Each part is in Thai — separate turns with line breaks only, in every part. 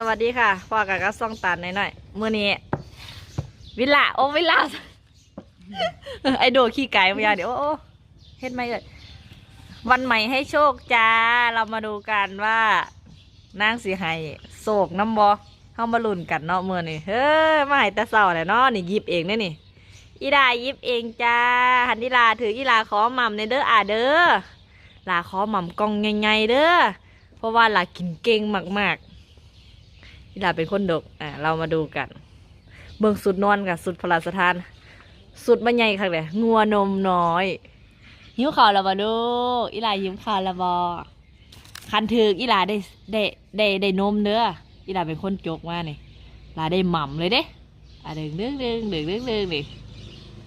สวัสดีค่ะพ่อกับก็ซ่องตันหน่อยๆมื่อนี้วิลล่าโอ้วิลล่าไอโดขี้ไก่มาเดี๋ยวโอ้เฮ็ดไหมเอ่ยวันใหม่ให้โชคจ้า เรามาดูกันว่านางสีไห้โศกน้ำบอเข้ามาลุ่นกันเนาะมื่อนี้เฮ้ยมาให้แต่เศร้าแหละเนาะนี่ยิบเองเนี่ยนี่อีดาหยิบเองจ้าหันอีลาถืออีลาขอม่ำในเด้ออ่าเด้อลาขอม่ำกองใหญ่ๆเด้อเพราะว่าลากินเก่งมากๆ อีหลาเป็นคนดกอะเรามาดูกัน เบิ่งสุดนอนกับสุดพระราชทาน สุดบรรยายค่ะเลยงัวนมน้อยหิ้วข่าวล้วบ่ดูอีหลาหิวข่าวล้วบ่คันถืออีหลาได้ได้ได้ได้นมเด้ออีหลาเป็นคนจกมานี่ลาได้หม่ำเลยเด้อะดึงดึงดึงดึงดึงดึงดิ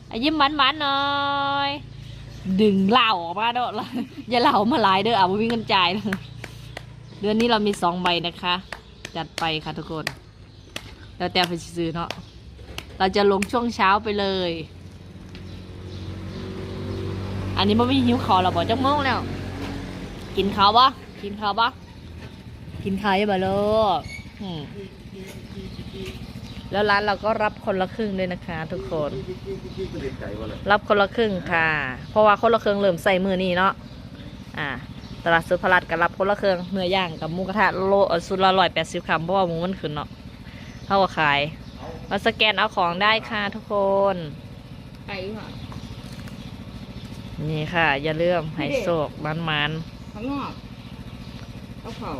อะยิ้มหวานหวานหน่อยดึงเหล่าออกมาเด้ออย่าเหล่ามาหลายเด้ออะบ่มีเงินจ่ายเดือนนี้เรามีสองใบนะคะ จัดไปค่ะทุกคน แล้วแต่ไปซื้อเนาะเราจะลงช่วงเช้าไปเลย อันนี้มันไม่หิวข้าวเราบอกจังโมงแล้ว กินข้าวปะกินข้าวปะกินข้าวยังบ่ลูกแล้วร้านเราก็รับคนละครึ่งด้วยนะคะ ทุกคน รับคนละครึ่งค่ะ เพราะว่าคนละครึ่งเริ่มใส่มือนี่เนาะอ่า ตลาดสุพรรณก็รับคนละเครื่องเนื้อย่างกับหมูกระทะโลเอ่อสุดละร้อยแปดสิบคำเพราะว่าหมูมันขึ้นเนาะเท่ากับขายมาสแกนเอาของได้ค่ะทุกคน
ไปค่ะ
นี่ค่ะ อย่าเลื่อมไฮโซกมันมัน
ข้างนอกเอาเข่า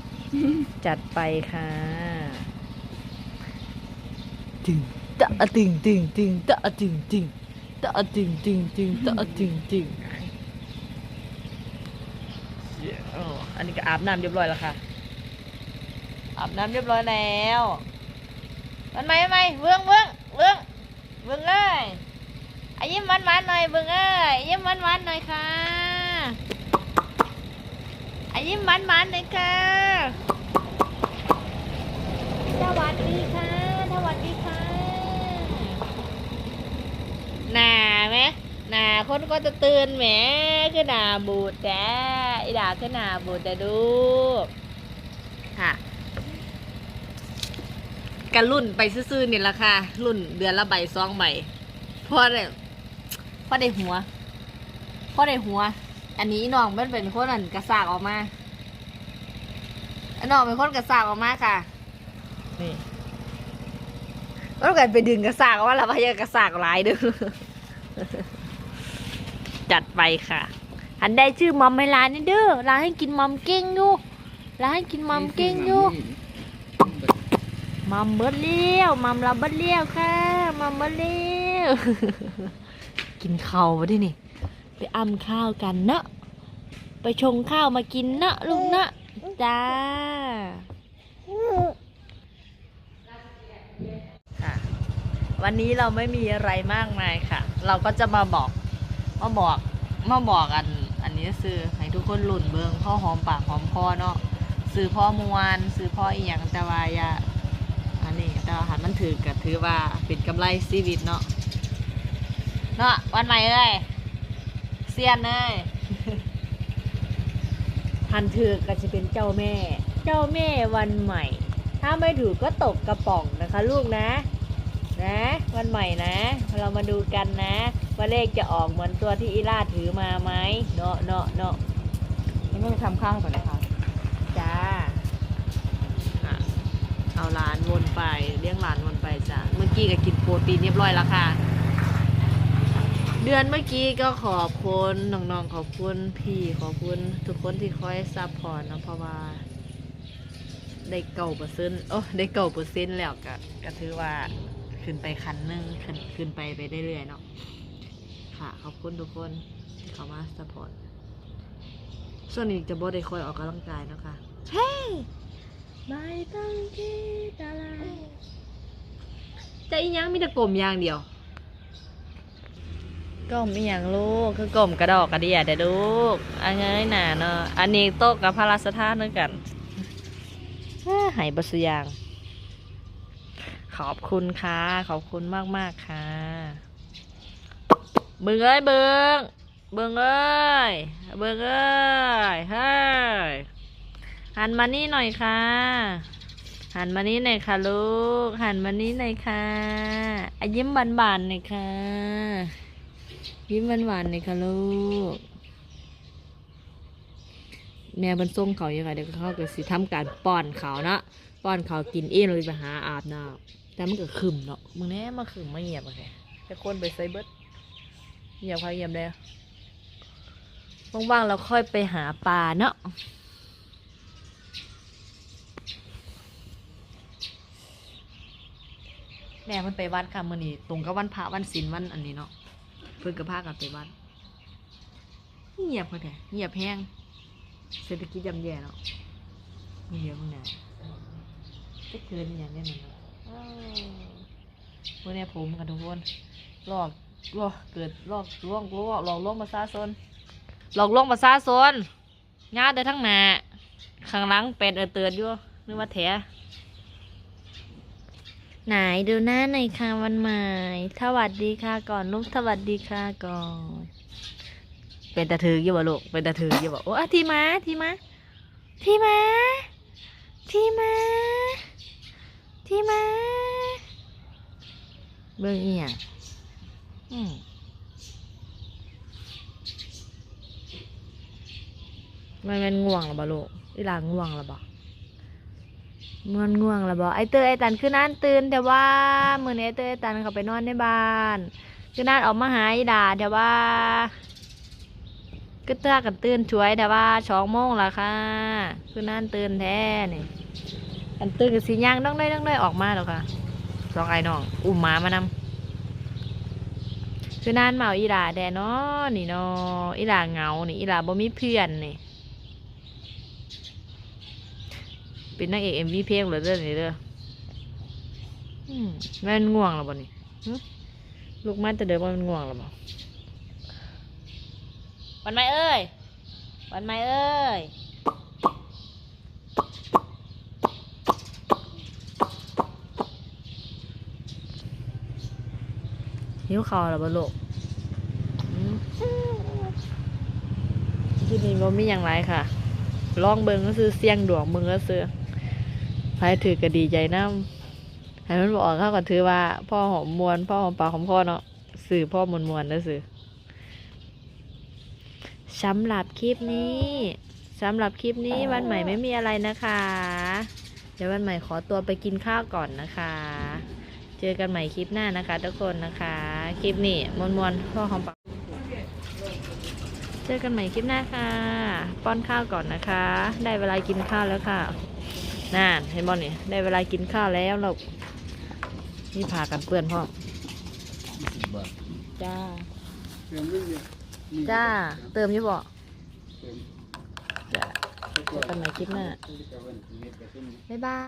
ๆจัดไปค่ะตึงตะอะตึงตึงตึงตะอะตึงตึงตะอะตึงตึงตึงตะอะตึงตึง อันนี้ก็อาบน้ำเรียบร้อยแล้วค่ะ อาบน้ำเรียบร้อยแล้วมันไหมไหมเบื้องเบื้องเบื้องเบื้องเอ้ยอายิ้มหวานหวานหน่อยเบื้องเอ้ยยิ้มหวานหวานหน่อยค่ะอายิ้มหวานหวานหน่อยค่ะสวัสดีค่ะสวัสดีค่ะหนาไหม หนาคนก็จะตื่นแหมคือหนาบูดแต่อีด่าคือหนาบูดแต่ดูค่ะกันรุ่นไปซื่อๆนี่แหละค่ะ รุ่นเดือนละใบสองใบเพราะได้เพราะได้หัวเพราะได้หัว อันนี้น้องมันเป็นคนอันกระสากออกมาอันน้องเป็นคนกระสากออกมาค่ะนี่แล้วกันไปดึงกระสากออกมาแล้วพยากระสากหลายเด้อ จัดไปค่ะอันได้ชื่อมัมให้ร้านนี่เด้อร้านให้กินมัมเก่งอยู่ร้านให้กินมัมเก่งอยู่มัมเบิดเลี้ยวมัมเราเบิดเลี้ยวค่ะมัมเบิดเลี้ยวกินข้าวมาดินี่ ไปอ้ำข้าวกันเนอะไปชงข้าวมากินเนอะลุงเนอะจ้าวันนี้เราไม่มีอะไรมากมายค่ะ เราก็จะมาบอก มาบอกมาบอกอัน อันนี้ซื้อให้ทุกคนหลุนเบิงพ่อหอมปากหอมคอเนาะซื้อพ่อมวนซื้อพ่ออีหยังแต่ว่าอย่าอันนี้แต่ว่าหันมันถือกับถือว่าเป็นกำไรชีวิตเนาะเนาะวันใหม่เอ้ยเซียนเอ้ยหันถือก็จะเป็นเจ้าแม่ เจ้าแม่วันใหม่ ถ้าไม่ถือก็ตกกระป๋องนะคะ ลูกนะ นะ วันใหม่นะ เรามาดูกันนะ ว่าเลขจะออกเหมือนตัวที่อีล่าถือมาไหมเนาะเนาะเนาะ
นี่ไม่ทำข้าวก่อนนะคะ
จ้าอะเอาหลานวนไปเลี้ยงหลานวนไปจ้าเมื่อกี้ก็กินโปรตีนเรียบร้อยแล้วค่ะ เดือนเมื่อกี้ก็ขอบคุณน้องๆขอบคุณพี่ขอบคุณทุกคนที่คอยซัพพอร์ตเนาะเพราะว่าได้เก่าเปอร์เซ็นต์โอ้ได้เก่าเปอร์เซ็นต์แล้วก็ก็ถือว่าขึ้นไปคันหนึงขึ้นขึ้นไปไปเรื่อยๆเนาะ ค่ะ ขอบคุณทุกคนที่เข้ามาซัพพอร์ตส่วนนี้จะบ่ได้คอยออกกำลังกายเนาะค่ะเฮ้ไม่ต้องคิดอะไรจะอีหยังมีแต่กลมอย่างเดียวก้มอีหยังลูกคือกลมกระดอกกระเดียเด้อลูกอันนี้หนาเนาะอันนี้โต๊ะกับพระราชทานด้วยกันเอ้อใหายบสุอยาง ขอบคุณค่ะ ขอบคุณมากมากๆค่ะ เบิงเอ้ยเบิงเบิงเอ้ยเบิงเอ้ยเฮ้ยหันมานี่หน่อยค่ะ หันมานี้หน่อยค่ะลูก หันมานี้หน่อยค่ะอะยิ้มหวานๆหน่อยค่ะ ยิ้มหวานๆหน่อยค่ะลูก แม่บรรส่งเขาอยังไงเดี๋ยวเขาก็สิทำการป้อนเขาเนาะป้อนเขากินเองเลยไปหาอาบน้ำแต่มันก็ขึ้มเนาะมึงแน่มาขึ้มมาเงียบอะแค่แต่คนไปไซเบิร์ เงียบใครเงียบแล้วว่างๆเราค่อยไปหาปลาเนาะแม่มันไปวัดค่ะมื่อนี้ตรงกับวันพระวันศีลวันอันนี้เนาะเพิ่นกับพากันไปวัด เงียบพอแท้เงียบแห้งเศรษฐกิจย่ำแย่เนาะมีเยอะมากเนี่ยจะเกินอย่างนี้มันเนาะอ้าวเมื่อนี้ผมกันทุกคนหลอก หลอกเกิดหลอกล่วงล่วงหลอกล่วงประชาชนหลอกล่วงประชาชนงาเดินทั้งหน้าข้างหลังเป็ดเออเตือนอยู่นึกว่าแถไหนดูหน้าหน่อยค่ะวันใหม่สวัสดีค่ะก่อนลูกสวัสดีค่ะก่อน เป็นตาถืออยู่บ่ลูกเป็นตาถืออยู่บ่โอ้อะทีมาทีมาทีมาทีมาทีมาเบิ่งอีหยัง อืมมันมันง่วงหรอบ่ลูกอีหลาง่วงหรอบ่งอนง่วงแล้วบอไอเตอไอตันคือนั่นตื่นแต่ว่ามือนี้ไอเตอไอตันเขาไปนอนในบ้าน คือนั่นออกมาหาอีดาแต่ว่าก็เตื้อกันตื่นช่วยแต่ว่าสองโมงละค่ะ คือนั่นตื่นแท้นี่กันตื่นกับสีย่างต้องได้ต้องได้ออกมาแล้วค่ะสองไอ้น้อง อุ้มหมามานำ คือนั่นเมาอีดาแดเนาะนี่เนาะอีดาเงานี่อีดาบ่มีเพื่อนนี่ เป็นนางเอกเอ็มวีเพลงเหรอเรื่องนี้เด้อแม่นง่วงแล้วบ่นี่ลูกมันจะเดินว่ามันง่วงแล้วบ่วันไม่เอ้ยวันไม่เอ้ย หิวข้าวแล้วบ่ลูกอืมที่นี่บ่มีอย่างไรค่ะ ลองเบิ่งก็ซื้อเสียงดวงเบิ่งก็ซื้อใครถือก็ดีใจน้ำให้มันบอกเข้าก็ถือว่า พ่อหอมมวน พ่อหอมปากหอมคอเนาะสื่อพ่อมวนมวนนะสื่อสำหรับคลิปนี้สำหรับคลิปนี้วันใหม่ไม่มีอะไรนะคะ เดี๋ยววันใหม่ขอตัวไปกินข้าวก่อนนะคะ เจอกันใหม่คลิปหน้านะคะ ทุกคนนะคะ คลิปนี้มวนมวนๆพ่อหอมปากเจอกันใหม่คลิปหน้าค่ะ ป้อนข้าวก่อนนะคะ ได้เวลากินข้าวแล้วค่ะน่นเห็นบอลนี่ได้เวลากินข้าวแล้วเรานี่พากันเปื้อนพ่อมจ้าจ้า เติมอยี่บ่จ้าเจอกันใหม่คลิปหน้าบ๊ายบาย